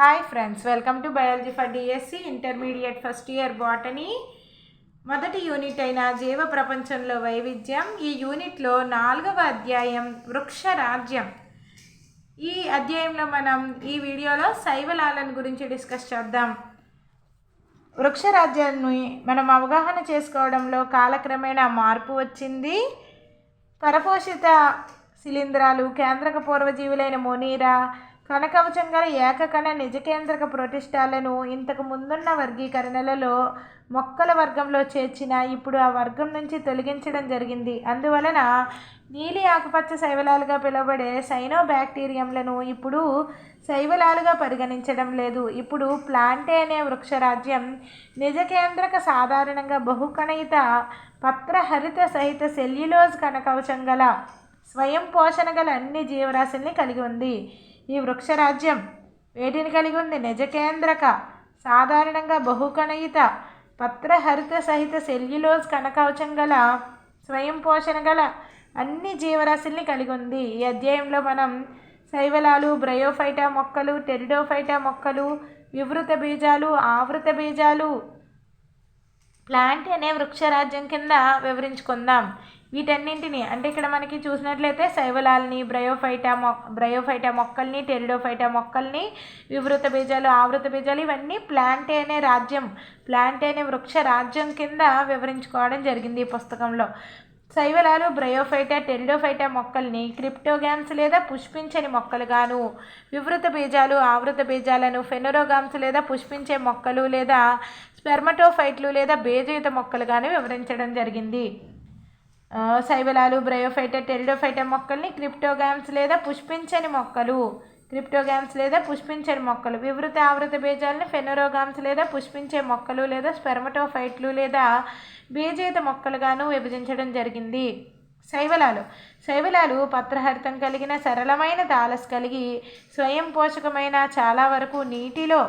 Hi friends welcome to biology for DSC intermediate first year botany మొదటి unit అయిన జీవ ప్రపంచంలో వైవిధ్యం. ఈ యూనిట్లో నాలుగవ అధ్యాయం వృక్ష రాజ్యం. ఈ అధ్యాయంలో మనం ఈ వీడియోలో శైవలాలను గురించి డిస్కస్ చేద్దాం. వృక్షరాజ్యాన్ని మనం అవగాహన చేసుకోవడంలో కాలక్రమేణా మార్పు వచ్చింది. పరపోషిత శిలీంధ్రాలు కేంద్రక పూర్వజీవులైన మొనీరా కనకవచం గల ఏకకణ నిజకేంద్రక ప్రోటిస్టాలను ఇంతకు ముందున్న వర్గీకరణలలో మొక్కల వర్గంలో చేర్చిన ఇప్పుడు ఆ వర్గం నుంచి తొలగించడం జరిగింది. అందువలన నీలి ఆకుపచ్చ శైవలాలుగా పిలువబడే సైనో బ్యాక్టీరియంలను ఇప్పుడు శైవలాలుగా పరిగణించడం లేదు. ఇప్పుడు ప్లాంటే అనే వృక్షరాజ్యం నిజకేంద్రక సాధారణంగా బహుకణయిత పత్రహరిత సహిత సెల్యులోజ్ కనకవచం గల స్వయం పోషణ గల అన్ని జీవరాశుల్ని కలిగి ఉంది. ఈ వృక్షరాజ్యం వేటిని కలిగి ఉంది? నిజకేంద్రక. సాధారణంగా బహుకణయిత పత్రహరిత సహిత సెల్యులోజ్ కనకవచం గల స్వయం పోషణ గల అన్ని జీవరాశుల్ని కలిగి ఉంది. ఈ అధ్యాయంలో మనం శైవలాలు బ్రయోఫైటా మొక్కలు టెరిడోఫైటా మొక్కలు వివృత బీజాలు ఆవృత బీజాలు ప్లాంట్ అనే వృక్షరాజ్యం కింద వివరించుకుందాం. వీటన్నింటిని అంటే ఇక్కడ మనకి చూసినట్లయితే శైవలాల్ని బ్రయోఫైటా మొ బ్రయోఫైటా మొక్కల్ని టెరిడోఫైటా మొక్కల్ని వివృత బీజాలు ఆవృత బీజాలు ఇవన్నీ ప్లాంట్ అనే రాజ్యం ప్లాంట్ అనే వృక్ష రాజ్యం కింద వివరించుకోవడం జరిగింది ఈ పుస్తకంలో. శైవలాలు బ్రయోఫైటా టెరిడోఫైటా మొక్కల్ని క్రిప్టోగామ్స్ లేదా పుష్పించని మొక్కలుగాను వివృత బీజాలు ఆవృత బీజాలను ఫెనోరోగామ్స్ లేదా పుష్పించే మొక్కలు లేదా స్పెర్మటోఫైట్లు లేదా బేజయుత మొక్కలుగాను వివరించడం జరిగింది. శైవలాలు బ్రయోఫైటా టెరిడోఫైటా మొక్కల్ని క్రిప్టోగామ్స్ లేదా పుష్పించని మొక్కలు. క్రిప్టోగామ్స్ లేదా పుష్పించని మొక్కలు. వివృత ఆవృత బీజాలను ఫెనోరోగామ్స్ లేదా పుష్పించే మొక్కలు లేదా స్పెర్మటోఫైట్లు లేదా బీజేత మొక్కలుగాను విభజించడం జరిగింది. శైవలాలు. శైవలాలు పత్రహరితం కలిగిన సరళమైన తాలస్ కలిగి స్వయం పోషకమైన చాలా వరకు నీటిలో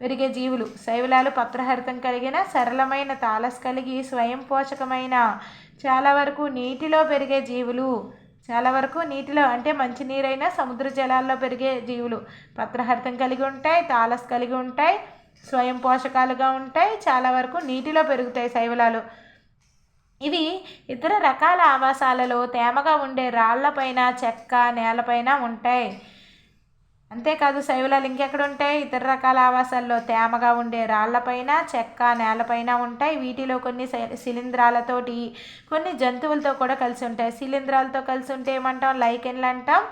పెరిగే జీవులు. శైవలాలు పత్రహరితం కలిగిన సరళమైన తాలస్ కలిగి స్వయం పోషకమైన చాలా వరకు నీటిలో పెరిగే జీవులు చాలా వరకు నీటిలో అంటే మంచినీరైన సముద్ర జలాల్లో పెరిగే జీవులు. పత్రహరితం కలిగి ఉంటాయి తాలస్ కలిగి ఉంటాయి స్వయం పోషకాలుగా ఉంటాయి చాలా వరకు నీటిలో పెరుగుతాయి శైవలాలు. ఇవి ఇతర రకాల ఆవాసాలలో తేమగా ఉండే రాళ్ళపైన చెక్క నేలపైన ఉంటాయి. అంతేకాదు శైవలాలు ఇంకెక్కడ ఉంటాయి ఇతర రకాల ఆవాసాల్లో తేమగా ఉండే రాళ్ళపైన చెక్క నేలపైన ఉంటాయి. వీటిలో కొన్ని శై- శిలీంధ్రాలతోటి కొన్ని జంతువులతో కూడా కలిసి ఉంటాయి. శిలీంధ్రాలతో కలిసి ఉంటే ఏమంటాం? లైకెన్లు అంటాం.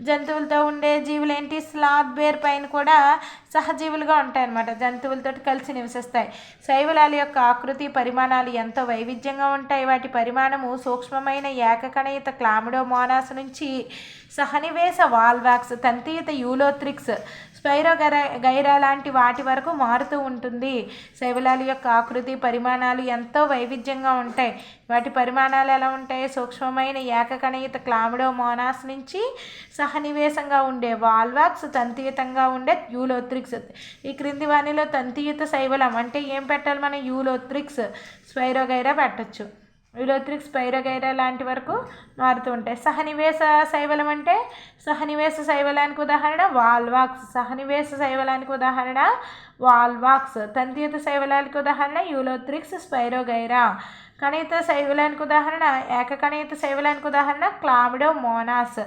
జంతువులతో ఉండే జీవులు ఏంటి స్లాత్ బేర్ పైన కూడా సహజీవులుగా ఉంటాయి అన్నమాట జంతువులతో కలిసి నివసిస్తాయి. శైవలాల యొక్క ఆకృతి పరిమాణాలు ఎంతో వైవిధ్యంగా ఉంటాయి. వాటి పరిమాణము సూక్ష్మమైన ఏకకణయుత క్లామిడోమోనాస్ నుంచి సహనివేశ వాల్వాక్స్ తంతియుత యూలోత్రిక్స్ స్పైరోగర గైరా లాంటి వాటి వరకు మారుతూ ఉంటుంది. శైవలాల యొక్క ఆకృతి పరిమాణాలు ఎంతో వైవిధ్యంగా ఉంటాయి. వాటి పరిమాణాలు ఎలా ఉంటాయి? సూక్ష్మమైన ఏకకణయుత క్లామిడోమోనాస్ నుంచి సహనివేశంగా ఉండే వాల్వాక్స్ తంతియుతంగా ఉండే యూలోత్రిక్స్. ఈ క్రింది వానిలో తంతియుత శైవలం అంటే ఏం పెట్టాలి? మనం యూలోత్రిక్స్ స్వైరోగైరా పెట్టచ్చు. యూలోత్రిక్స్ స్పైరోగైరా లాంటి వరకు మారుతూ ఉంటాయి. సహనివేశ శైవలం అంటే సహనివేశ శైవలానికి ఉదాహరణ వాల్వాక్స్. సహనివేశ శైవలానికి ఉదాహరణ వాల్వాక్స్. తంతియుత శైవలానికి ఉదాహరణ యూలోత్రిక్స్ స్పైరోగైరా కణిత శైవలానికి ఉదాహరణ ఏకకణిత శైవలానికి ఉదాహరణ క్లామిడో మోనాస్.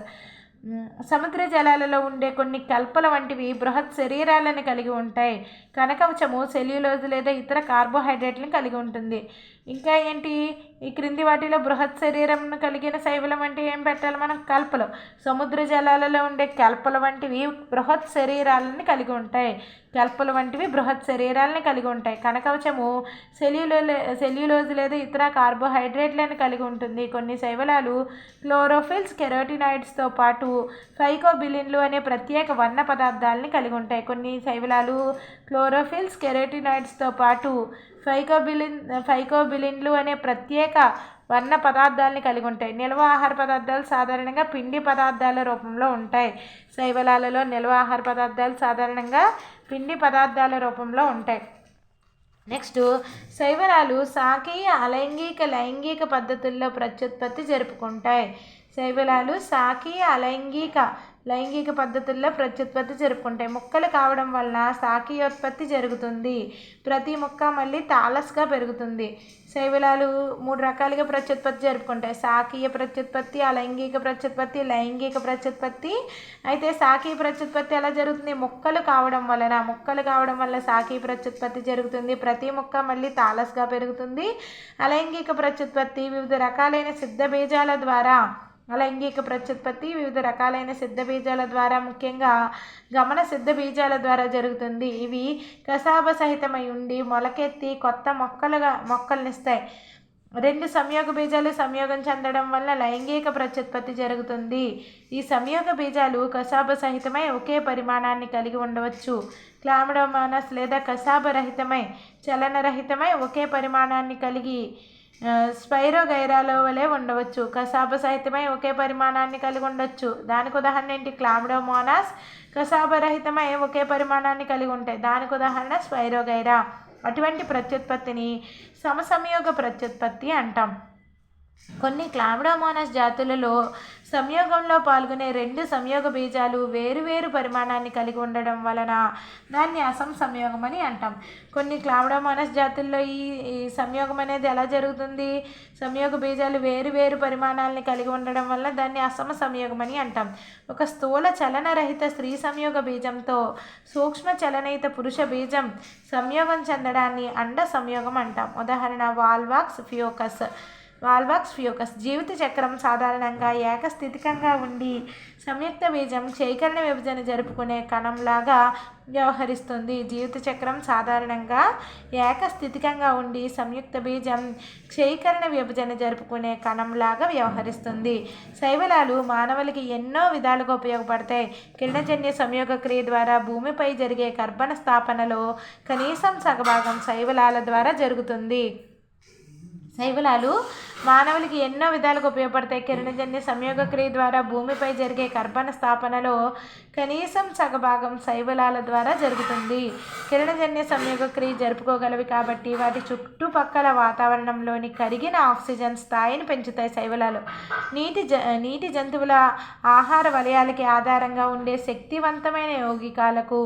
సముద్ర జలాలలో ఉండే కొన్ని కల్పల వంటివి బృహత్ శరీరాలను కలిగి ఉంటాయి. కనకవచము సెల్యులోజ్ లేదా ఇతర కార్బోహైడ్రేట్లను కలిగి ఉంటుంది. ఇంకా ఏంటి? ఈ క్రింది వాటిలో బృహత్ శరీరంను కలిగిన శైవలం అంటే ఏం పెట్టాలి మనం? కల్పలు. సముద్ర జలాలలో ఉండే కల్పల వంటివి బృహత్ శరీరాలను కలిగి ఉంటాయి. కల్పల వంటివి బృహత్ శరీరాలను కలిగి ఉంటాయి. కనకవచము సెల్యులో సెల్యులోజ్ లేదా ఇతర కార్బోహైడ్రేట్లను కలిగి ఉంటుంది. కొన్ని శైవలాలు క్లోరోఫిల్స్ కెరోటినాయిడ్స్తో పాటు ఫైకోబిలిన్లు అనే ప్రత్యేక వర్ణ పదార్థాలని కలిగి ఉంటాయి. కొన్ని శైవలాలు క్లోరోఫిల్స్ కెరోటినాయిడ్స్తో పాటు ఫైకోబిలిన్ ఫైకోబిలిన్లు అనే ప్రత్యేక వర్ణ పదార్థాలని కలిగి ఉంటాయి. నిల్వ ఆహార పదార్థాలు సాధారణంగా పిండి పదార్థాల రూపంలో ఉంటాయి. శైవలాలలో నిల్వ ఆహార పదార్థాలు సాధారణంగా పిండి పదార్థాల రూపంలో ఉంటాయి. నెక్స్ట్ శైవరాలు సాకీయ అలైంగిక లైంగిక పద్ధతుల్లో ప్రత్యుత్పత్తి జరుపుకుంటాయి. శైవలాలు సాకీయ అలైంగిక లైంగిక పద్ధతుల్లో ప్రత్యుత్పత్తి జరుపుకుంటాయి. మొక్కలు కావడం వలన శాఖీయోత్పత్తి జరుగుతుంది. ప్రతి మొక్క మళ్ళీ తాలస్గా పెరుగుతుంది. శైవలాలు మూడు రకాలుగా ప్రత్యుత్పత్తి జరుపుకుంటాయి. శాఖీయ ప్రత్యుత్పత్తి అలైంగిక ప్రత్యుత్పత్తి లైంగిక ప్రత్యుత్పత్తి. అయితే శాఖీయ ప్రత్యుత్పత్తి ఎలా జరుగుతుంది? మొక్కలు కావడం వలన. మొక్కలు కావడం వల్ల శాఖీయ ప్రత్యుత్పత్తి జరుగుతుంది. ప్రతి మొక్క మళ్ళీ తాలస్గా పెరుగుతుంది. అలైంగిక ప్రత్యుత్పత్తి వివిధ రకాలైన సిద్ధ బీజాల ద్వారా అలైంగిక ప్రత్యుత్పత్తి వివిధ రకాలైన సిద్ధ బీజాల ద్వారా ముఖ్యంగా గమన సిద్ధ బీజాల ద్వారా జరుగుతుంది. ఇవి కసాబ సహితమై ఉండి మొలకెత్తి కొత్త మొక్కలుగా మొక్కలనిస్తాయి. రెండు సంయోగ బీజాలు సంయోగం చెందడం వల్ల లైంగిక ప్రత్యుత్పత్తి జరుగుతుంది. ఈ సంయోగ బీజాలు కసాబ సహితమై ఒకే పరిమాణాన్ని కలిగి ఉండవచ్చు. క్లామిడోమానస్ లేదా కసాబ రహితమై చలనరహితమై ఒకే పరిమాణాన్ని కలిగి స్పైరోగైరాలో వలె ఉండవచ్చు. కసాబ సహితమై ఒకే పరిమాణాన్ని కలిగి ఉండొచ్చు. దానికి ఉదాహరణ ఏంటి? క్లామ్డోమోనాస్ కసాపరహితమై ఒకే పరిమాణాన్ని కలిగి ఉంటాయి దానికి ఉదాహరణ స్పైరోగైరా. అటువంటి ప్రత్యుత్పత్తిని సమసంయోగ ప్రత్యుత్పత్తి అంటాం. కొన్ని క్లామిడోమోనస్ జాతులలో సంయోగంలో పాల్గొనే రెండు సంయోగ బీజాలు వేరువేరు పరిమాణాన్ని కలిగి ఉండడం వలన దాన్ని అసం సంయోగం అని అంటాం. కొన్ని క్లామిడోమోనస్ జాతుల్లో ఈ ఈ సంయోగం అనేది ఎలా జరుగుతుంది? సంయోగ బీజాలు వేరు వేరు పరిమాణాలని కలిగి ఉండడం వల్ల దాన్ని అసమ సంయోగం అని అంటాం. ఒక స్థూల చలనరహిత స్త్రీ సంయోగ బీజంతో సూక్ష్మ చలనయిత పురుష బీజం సంయోగం చెందడాన్ని అండ సంయోగం అంటాం. ఉదాహరణ వాల్వాక్స్ ఫియోకస్. వాల్వాక్స్ ఫ్యూకస్. జీవిత చక్రం సాధారణంగా ఏకస్థితికంగా ఉండి సంయుక్త బీజం క్షయకరణ విభజన జరుపుకునే కణంలాగా వ్యవహరిస్తుంది. జీవిత చక్రం సాధారణంగా ఏకస్థితికంగా ఉండి సంయుక్త బీజం క్షయీకరణ విభజన జరుపుకునే కణంలాగా వ్యవహరిస్తుంది. శైవలాలు మానవులకి ఎన్నో విధాలుగా ఉపయోగపడతాయి. కిరణజన్య సంయోగ క్రియ ద్వారా భూమిపై జరిగే కర్బన స్థాపనలో కనీసం సగభాగం శైవలాల ద్వారా జరుగుతుంది. శైవలాలు మానవులకి ఎన్నో విధాలుగా ఉపయోగపడతాయి. కిరణజన్య సంయోగ క్రియ ద్వారా భూమిపై జరిగే కర్బన స్థాపనలో కనీసం సగభాగం శైవలాల ద్వారా జరుగుతుంది. కిరణజన్య సంయోగ క్రియ జరుపుకోగలవి కాబట్టి వాటి చుట్టుపక్కల వాతావరణంలోని కరిగిన ఆక్సిజన్ స్థాయిని పెంచుతాయి శైవలాలు. నీటి జ నీటి జంతువుల ఆహార వలయాలకి ఆధారంగా ఉండే శక్తివంతమైన యౌగికాలకు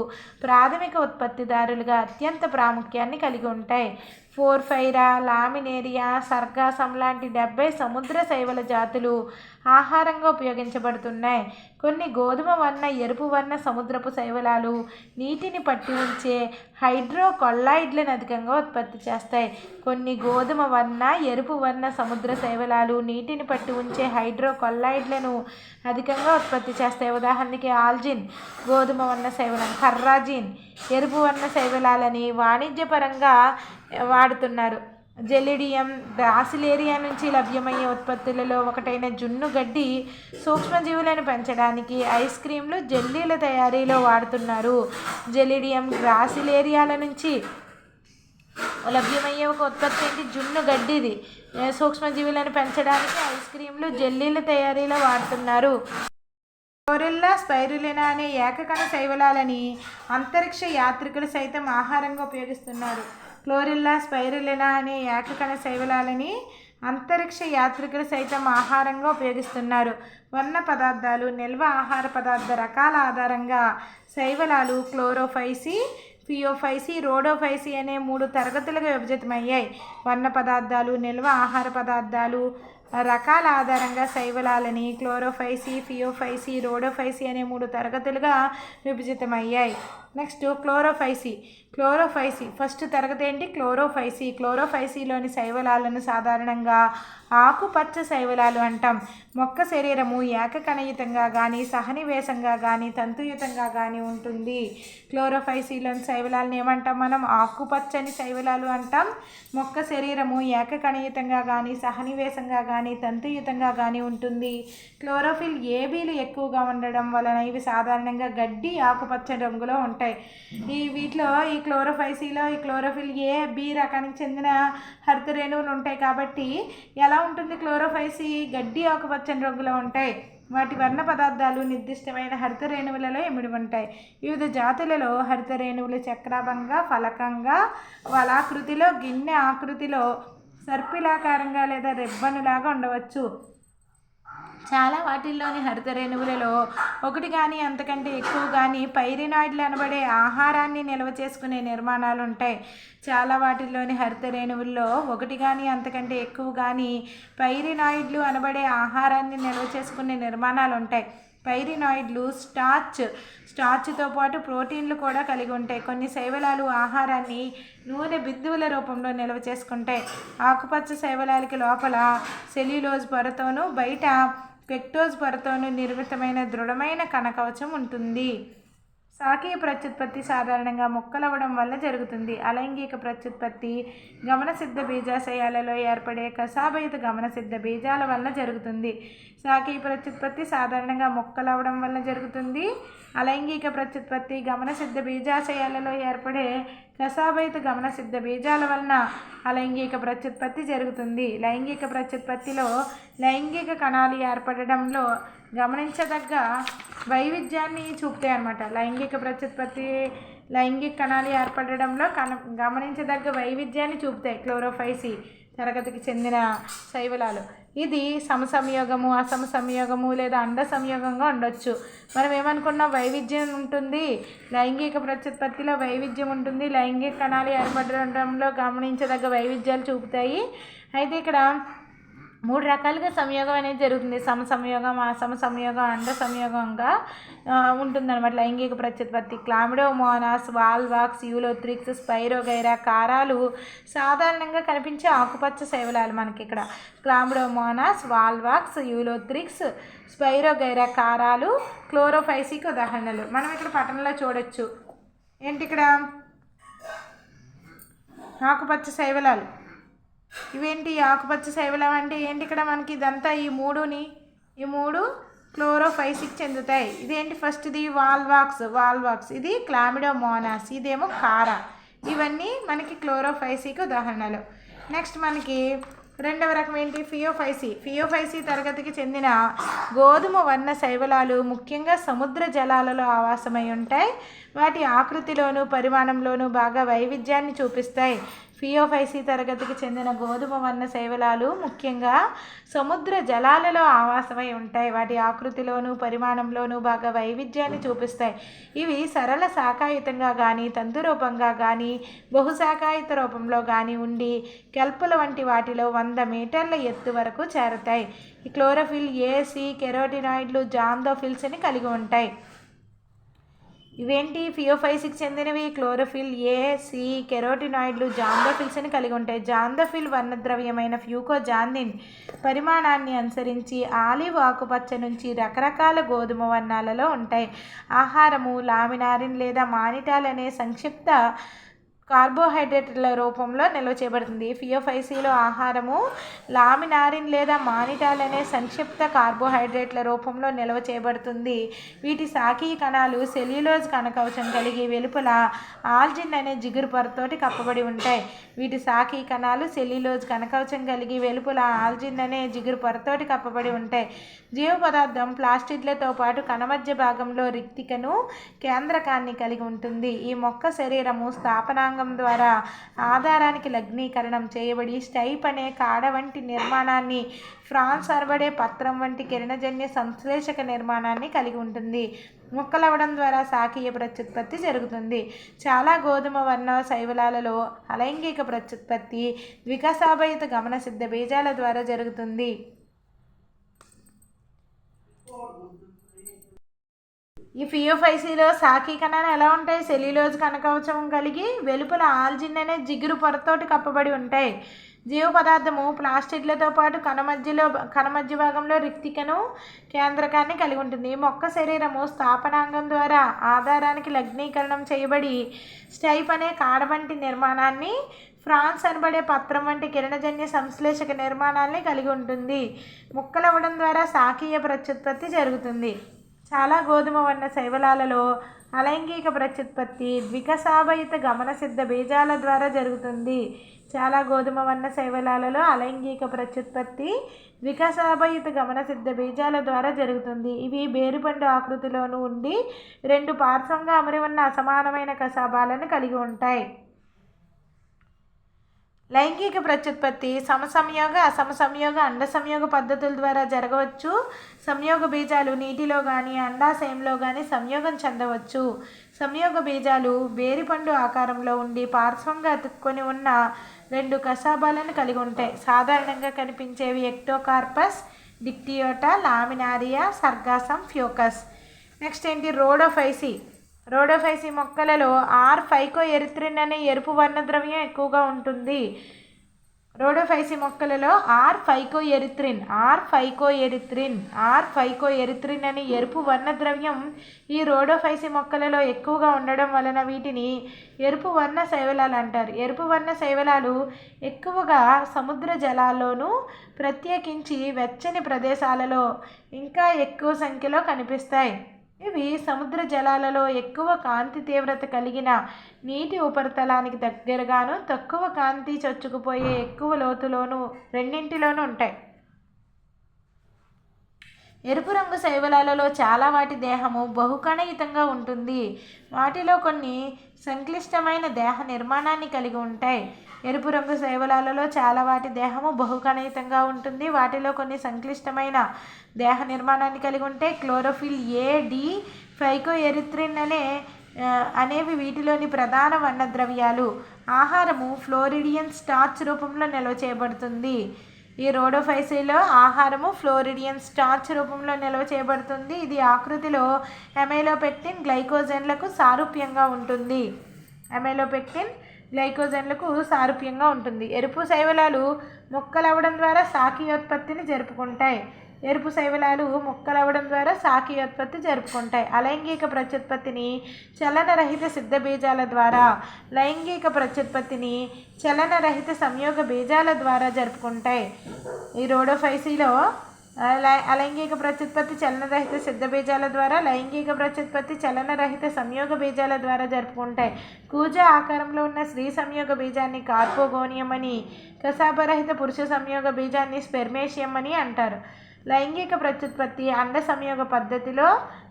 ప్రాథమిక ఉత్పత్తిదారులుగా అత్యంత ప్రాముఖ్యాన్ని కలిగి ఉంటాయి. ఫోర్ఫైరా లామినేరియా సర్గాసం లాంటి డెబ్బై సముద్ర శైవల జాతులు ఆహారంగా ఉపయోగించబడుతున్నాయి. కొన్ని గోధుమ వర్ణ ఎరుపు వర్ణ సముద్రపు శైవలాలు నీటిని పట్టి ఉంచే హైడ్రో కొల్లాయిడ్లను అధికంగా ఉత్పత్తి చేస్తాయి. కొన్ని గోధుమ వర్ణ ఎరుపు వర్ణ సముద్ర శైవలాలు నీటిని పట్టి ఉంచే హైడ్రో కొల్లాయిడ్లను అధికంగా ఉత్పత్తి చేస్తాయి. ఉదాహరణకి ఆల్జిన్ గోధుమ వర్ణ శైవలం కర్రాజిన్ ఎరుపు వర్ణ శైవలాలని వాణిజ్యపరంగా వాడుతున్నారు. జెలిడియం బ్రాసిలేరియా నుంచి లభ్యమయ్యే ఉత్పత్తులలో ఒకటైన జున్ను గడ్డి సూక్ష్మజీవులను పెంచడానికి ఐస్ క్రీంలు జెల్లీల తయారీలో వాడుతున్నారు. జెలిడియం గ్రాసిలేరియాల నుంచి లభ్యమయ్యే ఒక ఉత్పత్తి ఏంటి? జున్ను గడ్డిది. సూక్ష్మజీవులను పెంచడానికి ఐస్ క్రీంలు జెల్లీల తయారీలో వాడుతున్నారు. క్లోరెల్లా స్పైరులినా అనే ఏకకణ శైవలాలని అంతరిక్ష యాత్రికులు సైతం ఆహారంగా ఉపయోగిస్తున్నారు. క్లోరిల్లా స్పైరులినా అనే ఏకకణ శైవలాలని అంతరిక్ష యాత్రికులు సైతం ఆహారంగా ఉపయోగిస్తున్నారు. వర్ణ పదార్థాలు నిల్వ ఆహార పదార్థ రకాల ఆధారంగా శైవలాలు క్లోరోఫైసి ఫియోఫైసి రోడోఫైసి అనే మూడు తరగతులుగా విభజితమయ్యాయి. వర్ణ పదార్థాలు నిల్వ ఆహార పదార్థాలు రకాల ఆధారంగా శైవలాలని క్లోరోఫైసి ఫియోఫైసి రోడోఫైసి అనే మూడు తరగతులుగా విభజితమయ్యాయి. Next chlorophyceae. క్లోరోఫైసి. ఫస్ట్ తరగతి ఏంటి? క్లోరోఫైసి. క్లోరోఫైసిలోని శైవలాలను సాధారణంగా ఆకుపచ్చ శైవలాలు అంటాం. మొక్క శరీరము ఏకకణయుతంగా కానీ సహనివేశంగా కానీ తంతుయుతంగా కానీ ఉంటుంది. క్లోరోఫైసిలోని శైవలాలను ఏమంటాం మనం? ఆకుపచ్చని శైవలాలు అంటాం. మొక్క శరీరము ఏకకణయుతంగా కానీ సహనివేశంగా కానీ తంతుయుతంగా కానీ ఉంటుంది. క్లోరోఫిల్ ఏబీలు ఎక్కువగా ఉండడం వలన ఇవి సాధారణంగా గడ్డి ఆకుపచ్చ రంగులో ఉంటాయి. ఈ వీటిలో ఈ క్లోరోఫైసీలో ఈ క్లోరోఫిల్ ఏ బి రకానికి చెందిన హరిత రేణువులు ఉంటాయి కాబట్టి ఎలా ఉంటుంది క్లోరోఫైసీ? గడ్డి ఆకుపచ్చని రంగులో ఉంటాయి. వాటి వర్ణ పదార్థాలు నిర్దిష్టమైన హరిత రేణువులలో ఇమిడి ఉంటాయి. వివిధ జాతులలో హరిత రేణువులు చక్రాభంగా ఫలకంగా వలాకృతిలో గిన్నె ఆకృతిలో సర్పిలాకారంగా లేదా రెబ్బనులాగా ఉండవచ్చు. చాలా వాటిల్లోని హరిత రేణువులలో ఒకటి కానీ అంతకంటే ఎక్కువ కానీ పైరినాయిడ్లు అనబడే ఆహారాన్ని నిల్వ చేసుకునే నిర్మాణాలు ఉంటాయి చాలా వాటిల్లోని హరిత రేణువుల్లో ఒకటి కానీ అంతకంటే ఎక్కువ కానీ పైరినాయిడ్లు అనబడే ఆహారాన్ని నిల్వ చేసుకునే నిర్మాణాలు ఉంటాయి పైరినాయిడ్లు స్టార్చ్ స్టార్చ్తో పాటు ప్రోటీన్లు కూడా కలిగి ఉంటాయి. కొన్ని శైవలాలు ఆహారాన్ని నూనె బిందువుల రూపంలో నిల్వ చేసుకుంటాయి. ఆకుపచ్చ శైవలాలకి లోపల సెల్యులోజ్ పొరతోనూ బయట పెక్టోజ్ పొరతోనూ నిర్మితమైన దృఢమైన కణకవచం ఉంటుంది. శాఖీయ ప్రత్యుత్పత్తి సాధారణంగా మొక్కలవ్వడం వల్ల జరుగుతుంది. అలైంగిక ప్రత్యుత్పత్తి గమనసిద్ధ బీజాశయాలలో ఏర్పడే కసాబయుత గమనసిద్ధ బీజాల వలన జరుగుతుంది. సాకీయ ప్రత్యుత్పత్తి సాధారణంగా మొక్కలవ్వడం వల్ల జరుగుతుంది. అలైంగిక ప్రత్యుత్పత్తి గమనసిద్ధ బీజాశయాలలో ఏర్పడే కసాబయుత గమనసిద్ధ బీజాల వలన అలైంగిక ప్రత్యుత్పత్తి జరుగుతుంది. లైంగిక ప్రత్యుత్పత్తిలో లైంగిక కణాలు ఏర్పడడంలో గమనించదగ్గ వైవిధ్యాన్ని చూపుతాయి అన్నమాట. లైంగిక ప్రత్యుత్పత్తి లైంగిక కణాలు ఏర్పడడంలో కన గమనించదగ్గ వైవిధ్యాన్ని చూపుతాయి. క్లోరోఫైసి తరగతికి చెందిన శైవలాలు. ఇది సమసంయోగము అసమ సంయోగము లేదా అండ సంయోగంగా ఉండొచ్చు. మనం ఏమనుకున్నాం? వైవిధ్యం ఉంటుంది లైంగిక ప్రత్యుత్పత్తిలో వైవిధ్యం ఉంటుంది లైంగిక కణాలు ఏర్పడడంలో గమనించదగ్గ వైవిధ్యాలు చూపుతాయి. అయితే ఇక్కడ మూడు రకాలుగా సంయోగం అనేది జరుగుతుంది. సమ సంయోగం అసమ సంయోగం అండ సంయోగంగా ఉంటుందన్నమాట. లైంగిక ప్రత్యుత్పత్తి క్లామిడోమోనాస్ వాల్వాక్స్ యూలోత్రిక్స్ స్పైరోగైరా కారాలు సాధారణంగా కనిపించే ఆకుపచ్చ శైవలాలు మనకి ఇక్కడ క్లామిడోమోనాస్ వాల్వాక్స్ యూలోత్రిక్స్ స్పైరోగైరా కారాలు క్లోరోఫైసిక్ ఉదాహరణలు. మనం ఇక్కడ పట్టణంలో చూడొచ్చు. ఏంటి ఇక్కడ ఆకుపచ్చ శైవలాలు ఇవేంటి ఆకుపచ్చ శైవలం అంటే ఏంటి ఇక్కడ మనకి ఇదంతా ఈ మూడుని ఈ మూడు క్లోరోఫైసిక్ చెందుతాయి. ఇదేంటి ఫస్ట్ది వాల్వాక్స్ వాల్వాక్స్. ఇది క్లామిడోమోనాస్ ఇదేమో కారా. ఇవన్నీ మనకి క్లోరోఫైసిక్ ఉదాహరణలు. నెక్స్ట్ మనకి రెండవ రకం ఏంటి? ఫియోఫైసి. ఫియోఫైసి తరగతికి చెందిన గోధుమ వర్ణ శైవలాలు ముఖ్యంగా సముద్ర జలాలలో ఆవాసమై ఉంటాయి. వాటి ఆకృతిలోను పరిమాణంలోనూ బాగా వైవిధ్యాన్ని చూపిస్తాయి. ఫియోఫైసి తరగతికి చెందిన గోధుమ వర్ణ శైవలాలు ముఖ్యంగా సముద్ర జలాలలో ఆవాసమై ఉంటాయి. వాటి ఆకృతిలోను పరిమాణంలోనూ బాగా వైవిధ్యాన్ని చూపిస్తాయి. ఇవి సరళ శాఖాయుతంగా కానీ తంతురూపంగా కానీ బహుశాఖాయుత రూపంలో కానీ ఉండి కెల్పుల వంటి వాటిలో వంద మీటర్ల ఎత్తు వరకు చేరతాయి. క్లోరోఫిల్ ఏసీ కెరోటినాయిడ్లు కెరోటినాయిడ్లు జాందోఫిల్స్ని కలిగి ఉంటాయి. ఇవేంటి? ఫియోఫైసిక్ చెందినవి క్లోరోఫిల్ ఏ సి కెరోటినాయిడ్లు జాందోఫిల్స్ని కలిగి ఉంటాయి. జాందోఫిల్ వర్ణద్రవ్యమైన ఫ్యూకోజాందిన్ పరిమాణాన్ని అనుసరించి ఆలివ్ ఆకుపచ్చ నుంచి రకరకాల గోధుమ వర్ణాలలో ఉంటాయి. ఆహారము లామినారిన్ లేదా మానిటాల్ అనే సంక్షిప్త కార్బోహైడ్రేట్ల రూపంలో నిల్వ చేయబడుతుంది. ఫియోఫైసీలో ఆహారము లామినారిన్ లేదా మానిటాల్ అనే సంక్షిప్త కార్బోహైడ్రేట్ల రూపంలో నిల్వ చేయబడుతుంది. వీటి సాకీ కణాలు సెల్యులోజ్ కణకవచం కలిగి వెలుపల ఆల్జిన్ అనే జిగురు పొరతోటి కప్పబడి ఉంటాయి. వీటి సాకీ కణాలు సెల్యులోజ్ కణకవచం కలిగి వెలుపల ఆల్జిన్ అనే జిగురు పొరతోటి కప్పబడి ఉంటాయి. జీవ పదార్థం ప్లాస్టిడ్లతో పాటు కణమధ్య భాగంలో రిక్తికను కేంద్రకాన్ని కలిగి ఉంటుంది. ఈ మొక్క శరీరము స్థాపనాంగ ద్వారా ఆధారానికి లగ్నీకరణం చేయబడి స్టైప్ అనే కాడ వంటి నిర్మాణాన్ని ఫ్రాన్స్ అరబడే పత్రం వంటి కిరణజన్య సంశ్లేషక నిర్మాణాన్ని కలిగి ఉంటుంది. మొక్కలవ్వడం ద్వారా శాఖీయ ప్రత్యుత్పత్తి జరుగుతుంది. చాలా గోధుమ వర్ణ శైవలాలలో అలైంగిక ప్రత్యుత్పత్తి వికాసాభయిత గమనసిద్ధ బీజాల ద్వారా జరుగుతుంది. ఈ ఫియోఫైసీలో సాకి కణాలు ఎలా ఉంటాయి? సెల్యులోజ్ కనకవచం కలిగి వెలుపల ఆల్జిన్ అనే జిగురు పొరతోటి కప్పబడి ఉంటాయి. జీవ పదార్థము ప్లాస్టిక్లతో పాటు కణమధ్యలో కణమధ్య భాగంలో రిక్తికను కేంద్రకాన్ని కలిగి ఉంటుంది. మొక్క శరీరము స్థాపనాంగం ద్వారా ఆధారానికి లగ్నీకరణం చేయబడి స్టైప్ అనే కాడ వంటి నిర్మాణాన్ని ఫ్రాన్స్ అనబడే పత్రం వంటి కిరణజన్య సంశ్లేషక నిర్మాణాన్ని కలిగి ఉంటుంది. ముక్కలవ్వడం ద్వారా శాఖీయ ప్రత్యుత్పత్తి జరుగుతుంది. చాలా గోధుమ వర్ణ శైవలాలలో అలైంగిక ప్రత్యుత్పత్తి ద్వికసాభయిత గమనసిద్ధ బీజాల ద్వారా జరుగుతుంది. చాలా గోధుమ వర్ణ శైవలాలలో అలైంగిక ప్రత్యుత్పత్తి వికసాభయిత గమనసిద్ధ బీజాల ద్వారా జరుగుతుంది. ఇవి బేరుపండు ఆకృతిలోనూ ఉండి రెండు పార్శ్వంగా అమరి ఉన్న అసమానమైన కసాబాలను కలిగి ఉంటాయి. లైంగిక ప్రత్యుత్పత్తి సమసంయోగ అసమసంయోగ అండ సంయోగ పద్ధతుల ద్వారా జరగవచ్చు. సంయోగ బీజాలు నీటిలో కానీ అండాశయంలో కానీ సంయోగం చెందవచ్చు. సంయోగ బీజాలు బేరిపండు ఆకారంలో ఉండి పార్శ్వంగా అతుక్కొని ఉన్న రెండు కసాబాలను కలిగి ఉంటాయి. సాధారణంగా కనిపించేవి ectocarpus dictyota laminaria sargassum fucus. Next ఏంటి? రోడోఫైసి రోడోఫైసి మొక్కలలో ఆర్ ఫైకో ఎరిత్రిన్ అనే ఎరుపు వర్ణద్రవ్యం ఎక్కువగా ఉంటుంది. రోడోఫైసి మొక్కలలో R phycoerythrin R phycoerythrin R phycoerythrin అనే ఎరుపు వర్ణద్రవ్యం ఈ రోడోఫైసి మొక్కలలో ఎక్కువగా ఉండడం వలన వీటిని ఎరుపు వర్ణ శైవలాలు అంటారు. ఎరుపు వర్ణ శైవలాలు ఎక్కువగా సముద్ర జలాల్లోనూ ప్రత్యేకించి వెచ్చని ప్రదేశాలలో ఇంకా ఎక్కువ సంఖ్యలో కనిపిస్తాయి. ఇవి సముద్ర జలాలలో ఎక్కువ కాంతి తీవ్రత కలిగిన నీటి ఉపరితలానికి దగ్గరగాను తక్కువ కాంతి చొచ్చుకుపోయే ఎక్కువ లోతులోను రెండింటిలోనూ ఉంటాయి. ఎరుపు రంగు శైవలాలలో చాలా వాటి దేహము బహుకణయుతంగా ఉంటుంది. వాటిలో కొన్ని సంక్లిష్టమైన దేహ నిర్మాణాన్ని కలిగి ఉంటాయి. ఎరుపు రంగు శైవలాలలో చాలా వాటి దేహము బహుకణితంగా ఉంటుంది. వాటిలో కొన్ని సంక్లిష్టమైన దేహ నిర్మాణాన్ని కలిగి ఉంటే క్లోరోఫిల్ ఏ డి ఫైకో ఎరిత్రిన్ అనే అనేవి వీటిలోని ప్రధాన వర్ణద్రవ్యాలు ఆహారము ఫ్లోరిడియన్ స్టార్చ్ రూపంలో నిల్వ చేయబడుతుంది. ఈ రోడోఫైసీలో ఆహారము ఫ్లోరిడియన్ స్టార్చ్ రూపంలో నిల్వ చేయబడుతుంది. ఇది ఆకృతిలో ఎమైలోపెక్టిన్ గ్లైకోజన్లకు సారూప్యంగా ఉంటుంది. ఎమైలోపెక్టిన్ గ్లైకోజన్లకు సారూప్యంగా ఉంటుంది. ఎరుపు శైవలాలు మొక్కలవ్వడం ద్వారా సాకీయోత్పత్తిని జరుపుకుంటాయి. ఎరుపు శైవలాలు మొక్కలవ్వడం ద్వారా సాకీయోత్పత్తి జరుపుకుంటాయి. అలైంగిక ప్రత్యుత్పత్తిని చలనరహిత సిద్ధ బీజాల ద్వారా లైంగిక ప్రత్యుత్పత్తిని చలనరహిత సంయోగ బీజాల ద్వారా జరుపుకుంటాయి. ఈ రోడోఫైసీలో అలైంగిక ప్రత్యుత్పత్తి చలనరహిత సిద్ధ బీజాల ద్వారా లైంగిక ప్రత్యుత్పత్తి చలనరహిత సంయోగ బీజాల ద్వారా జరుపుకుంటాయి. కూజ ఆకారంలో ఉన్న స్త్రీ సంయోగ బీజాన్ని కార్పోగోనియం అని కసాపరహిత పురుష సంయోగ బీజాన్ని స్పెర్మేషియం అని అంటారు. లైంగిక ప్రత్యుత్పత్తి అండ సంయోగ పద్ధతిలో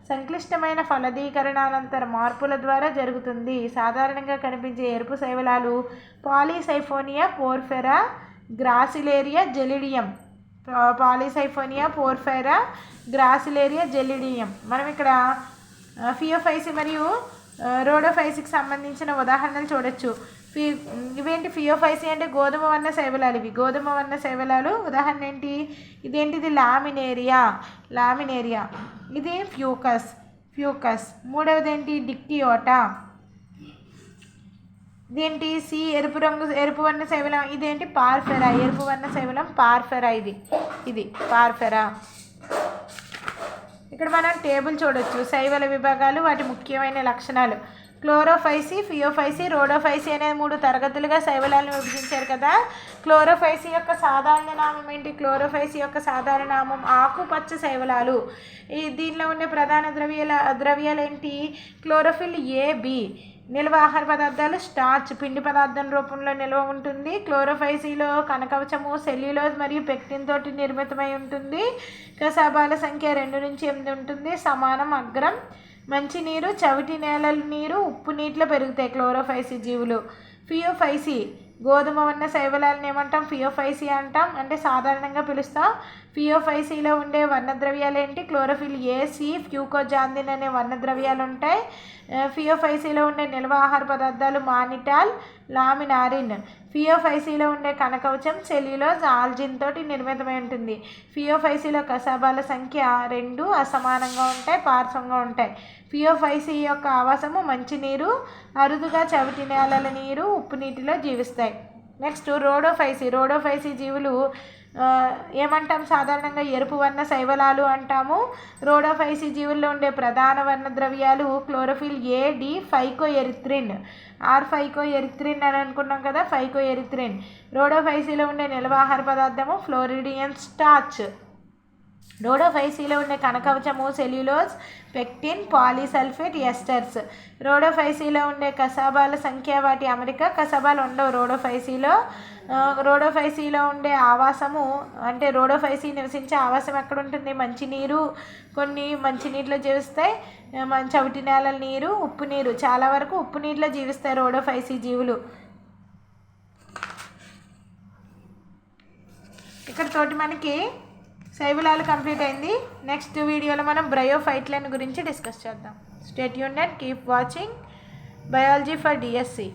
సంక్లిష్టమైన ఫలదీకరణానంతర మార్పుల ద్వారా జరుగుతుంది. సాధారణంగా కనిపించే ఎరుపు శైవలాలు పాలీసైఫోనియా పోర్ఫెరా గ్రాసిలేరియా జెలిడియం పాలిసైఫోనియా పోర్ఫైరా గ్రాసిలేరియా జెలిడియం మనం ఇక్కడ ఫియోఫైసి మరియు ఆ, రోడోఫైసికి సంబంధించిన ఉదాహరణలు చూడొచ్చు. ఫి ఇవేంటి ఫియోఫైసి అంటే గోధుమ వర్ణ శైవలాలు. ఇవి గోధుమ వర్ణ శైవలాలు. ఉదాహరణ ఏంటి? ఇదేంటిది? లామినేరియా. లామినేరియా. ఇది ఫ్యూకస్. ఫ్యూకస్. మూడవది ఏంటి? డిక్టియోటా. ఇదేంటి? సి ఎరుపు రంగు ఎరుపు వర్ణ శైవలం. ఇదేంటి? పార్ఫెరా. ఎరుపు వర్ణ శైవలం పార్ఫెరా ఇది. ఇది పార్ఫెరా. ఇక్కడ మనం టేబుల్ చూడొచ్చు. శైవల విభాగాలు వాటి ముఖ్యమైన లక్షణాలు. క్లోరోఫైసి ఫియోఫైసి రోడోఫైసి అనే మూడు తరగతులుగా శైవలాలను విభజించారు కదా. క్లోరోఫైసి యొక్క సాధారణ నామం ఏంటి? క్లోరోఫైసి యొక్క సాధారణ నామం ఆకుపచ్చ శైవలాలు. ఈ దీనిలో ఉండే ప్రధాన ద్రవ్యాల ద్రవ్యాలు ఏంటి? క్లోరోఫిల్ ఏ బి నిల్వ ఆహార పదార్థాలు స్టార్చ్ పిండి పదార్థం రూపంలో నిల్వ ఉంటుంది. క్లోరోఫైసీలో కనకవచము సెల్యులోజ్ మరియు పెక్టిన్ తోటి నిర్మితమై ఉంటుంది. కసాబాల సంఖ్య రెండు నుంచి ఎనిమిది ఉంటుంది. సమానం అగ్రం. మంచినీరు చవిటి నేలల నీరు ఉప్పు నీటిలో పెరుగుతాయి క్లోరోఫైసీ జీవులు. ఫియోఫైసీ గోధుమ వర్ణ శైవలాలను ఏమంటాం? ఫియోఫైసీ అంటాం. అంటే సాధారణంగా పిలుస్తాం. ఫియోఫైసీలో ఉండే వర్ణద్రవ్యాలు ఏంటి క్లోరోఫిల్ ఏ సి ఫ్యూకోజాందిన్ అనే వర్ణద్రవ్యాలు ఉంటాయి ఫియోఫైసీలో ఉండే నిల్వ ఆహార పదార్థాలు మానిటాల్ లామినారిన్. ఫియోఫైసీలో ఉండే కనకవచం సెల్యులోజ్ ఆల్జిన్ తోటి నిర్మితమై ఉంటుంది. ఫియోఫైసీలో కసాబాల సంఖ్య రెండు అసమానంగా ఉంటాయి పార్శ్వంగా ఉంటాయి. ఫియోఫైసీ యొక్క ఆవాసము మంచినీరు అరుదుగా చవిటి నేలల నీరు ఉప్పు నీటిలో జీవిస్తాయి. నెక్స్ట్ రోడోఫైసీ రోడోఫైసీ జీవులు ఏమంటాం? సాధారణంగా ఎరుపు వర్ణ శైవలాలు అంటాము. రోడోఫైసీ జీవుల్లో ఉండే ప్రధాన వర్ణ ద్రవ్యాలు chlorophyll A D phycoerythrin R phycoerythrin అని అనుకున్నాం కదా ఫైకో ఎరిత్రిన్ రోడోఫైసీలో ఉండే నిల్వాహార పదార్థము ఫ్లోరిడియన్ స్టార్చ్. రోడోఫైసీలో ఉండే కనకవచము సెల్యులోజ్ పెక్టిన్ పాలీసల్ఫేట్ ఎస్టర్స్. రోడోఫైసీలో ఉండే కసాబాల సంఖ్య వాటి అమెరికా కసాబాలు ఉండవు. రోడోఫైసీలో రోడోఫైసీలో ఉండే ఆవాసము అంటే రోడోఫైసీ నివసించే ఆవాసం ఎక్కడ ఉంటుంది మంచినీరు. కొన్ని మంచినీటిలో జీవిస్తాయి. చవిటి నేలల నీరు ఉప్పు నీరు. చాలా వరకు ఉప్పు నీటిలో జీవిస్తాయి రోడోఫైసీ జీవులు. ఇక్కడ తోటి మనకి శైబులాలు కంప్లీట్ అయింది. నెక్స్ట్ వీడియోలో మనం బ్రయోఫైట్లను గురించి డిస్కస్ చేద్దాం. Stay Yoon and keep watching biology for DSC